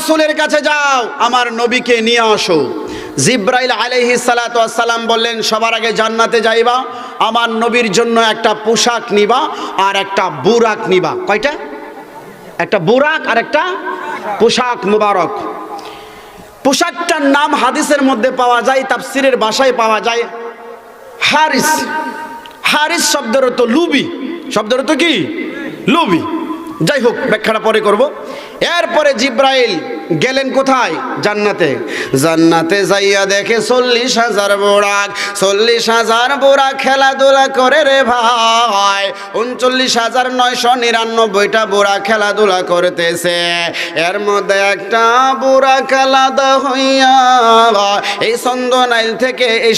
রসুলের কাছে যাও, আমার নবীকে নিয়ে আসো। জিব্রাইল আলাইহি সালাম বললেন, সবার আগে জান্নাতে যাইবা, আমার নবীর জন্য একটা পোশাক নিবা আর একটা বুরাক নিবা। কয়টা? একটা বুরাক আর একটা পোশাক মুবারক। পোশাকটার নাম হাদিসের মধ্যে পাওয়া যায়, তাফসিরের বাসায় পাওয়া যায়, হারিস। হারিস শব্দের তো লুবি। শব্দের তো কি? লুবি। যাই হোক, ব্যাখ্যাটা পরে করব। এরপরে জিব্রাইল গেলেন কোথায়? জান্নাতে। জান্নাতে যাইয়া দেখে চল্লিশ হাজার বোরাক, চল্লিশ হাজার বোরাক খেলাধুলা করে রে ভাই। উনচল্লিশ হাজার নয়শো নিরানব্বইটা বুড়া খেলাধুলা করতেছে। এর মধ্যে একটা বুড়া খেলাধা হইয়া, এই চন্দনাইল থেকে এই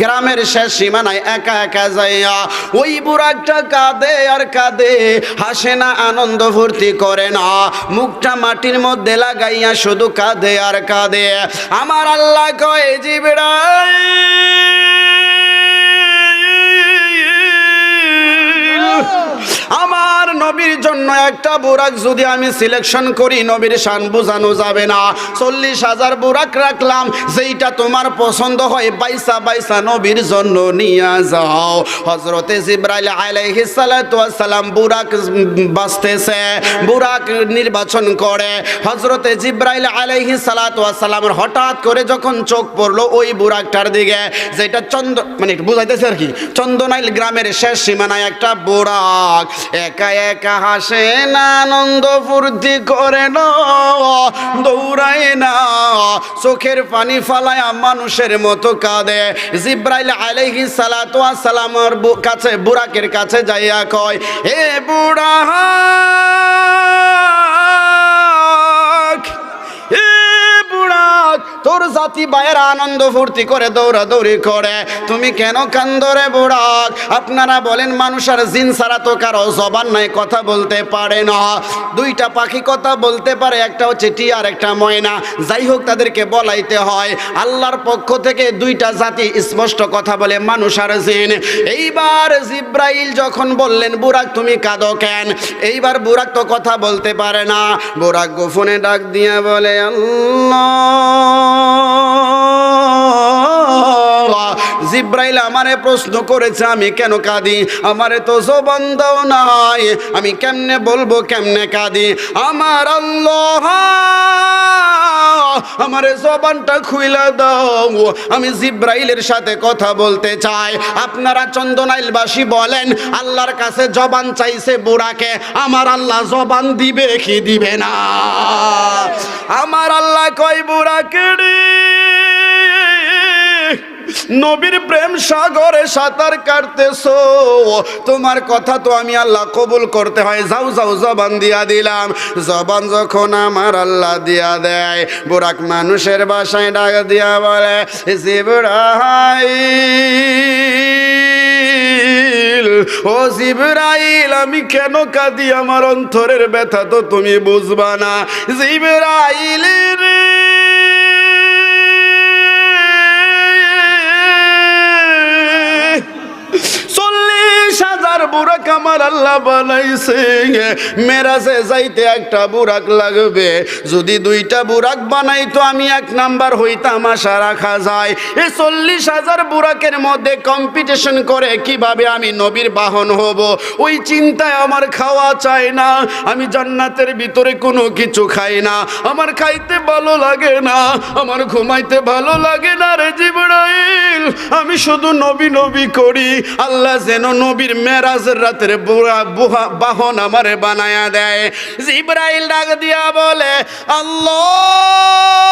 গ্রামের শেষ সীমানায় একা একা যাইয়া, ওই বুড়াকটা কাঁদে আর কাঁদে, হাসে না, আনন্দ ফুর্তি করে না। মুখটা মাটির মধ্যে লাগাইয়া শুধু কাঁদে আর কাঁদে। আমার আল্লাহ কয়ে জিবড়া আমার নবীর জন্য একটা বুরাক যদি আমি সিলেকশন করি, নবীর শান বোঝানো যাবে না। চল্লিশ হাজার বুরাক রাখলাম, যেইটা তোমার পছন্দ হয়, বাইসা বাইসা নবীর জন্য নিয়ে যাও। হজরতে জিব্রাইল আলাইহিস সালাতু বুরাক বাঁচতেছে, বুরাক নির্বাচন করে। হজরতে জিব্রাইল আলাইহিস সালাতু ওয়াস হঠাৎ করে যখন চোখ পড়ল, ওই বুরাকটার দিকে, যেটা চন্দ মানে বুঝাইতেছে আর কি, চন্দনাইল গ্রামের শেষ সীমানায় একটা বুরাক। একা একা হাসে না আনন্দ ফুর্তি করে না দৌড়ায় না। চোখের পানি ফালায় মানুষের মতো কাঁদে। জিব্রাইল আলাইহি সালাতু সালামের কাছে বুরাকের কাছে যাইয়া কয়, হে বুড়া তোর জাতি বায়ের আনন্দ ফুর্তি করে, দৌড়াদৌড়ি করে। তুমি কেন কান্দরে বুড়াক? আপনারা বলেন মানুষ আর জিন ছাড়া তো কারও জবান নাই, কথা বলতে পারে না। দুইটা পাখি কথা বলতে পারে, একটা হচ্ছে আর একটা ময়না। যাই হোক, তাদেরকে বলাইতে হয়, আল্লাহর পক্ষ থেকে দুইটা জাতি স্পষ্ট কথা বলে মানুষ আর জিন। এইবার জিব্রাইল যখন বললেন, বুড়াক, তুমি কাঁদো কেন? এইবার বুড়াক তো কথা বলতে পারে না। বুড়াক গোফনে ডাক দিয়ে বলে, আল্লাহ জিব্রাইল আমারে প্রশ্ন করেছে, আমি কেন কাঁদি? আমারে তো জবান দাও নাই। আমি কেমনে বলব, কেমনে কাঁদি? আমার আল্লাহ, আমারে জবানটা খুইলা দাও। আমি জিব্রাইলের সাথে কথা বলতে চাই। আপনারা চন্দনাইলবাসী বলেন, আল্লাহর কাছে জবান চাইছে বুড়াকে। আমার আল্লাহ জবান দিবে কি দিবে না? আমার আল্লাহ কয় বুড়াকে রে নবীর প্রেম সাগরে সাঁতার কাটতেছো। তোমার কথা তো আমি আল্লাহ কবুল করতে হয়। যাও যাও, জবান দিয়া দিলাম। জবান যখন আমার আল্লাহ দিয়া দেয় বুড়াক মানুষের বাসায় ডাক দিয়া বলে, জিবরাইল, ও জিবরাইল, আমি কেন কাঁদি? আমার অন্তরের ব্যথা তো তুমি বুঝবা না। জিবরাইল আমার আল্লাহ বানাইছে। মেরাজে যাইতে একটা বুড়াক লাগবে। যদি দুইটা বুড়াক বানাইতো আমি এক নাম্বার হইতাম, আশা রাখা যায়। এই চল্লিশ হাজার বুড়াকের মধ্যে কম্পিটিশন করে কীভাবে আমি নবীর বাহন হব? ওই চিন্তায় আমার খাওয়া চাই না। আমি জান্নাতের ভিতরে কোনো কিছু খাই না। আমার খাইতে ভালো লাগে না। আমার ঘুমাইতে ভালো লাগে না রে আমি শুধু নবী নবী করি, আল্লাহ যেন নবীর মেরাজের রাতের বুড়া বুহা বাহন আমারে বানায়া দেয়। ইব্রাহিল ডাক দিয়া বলে, আল্লাহ!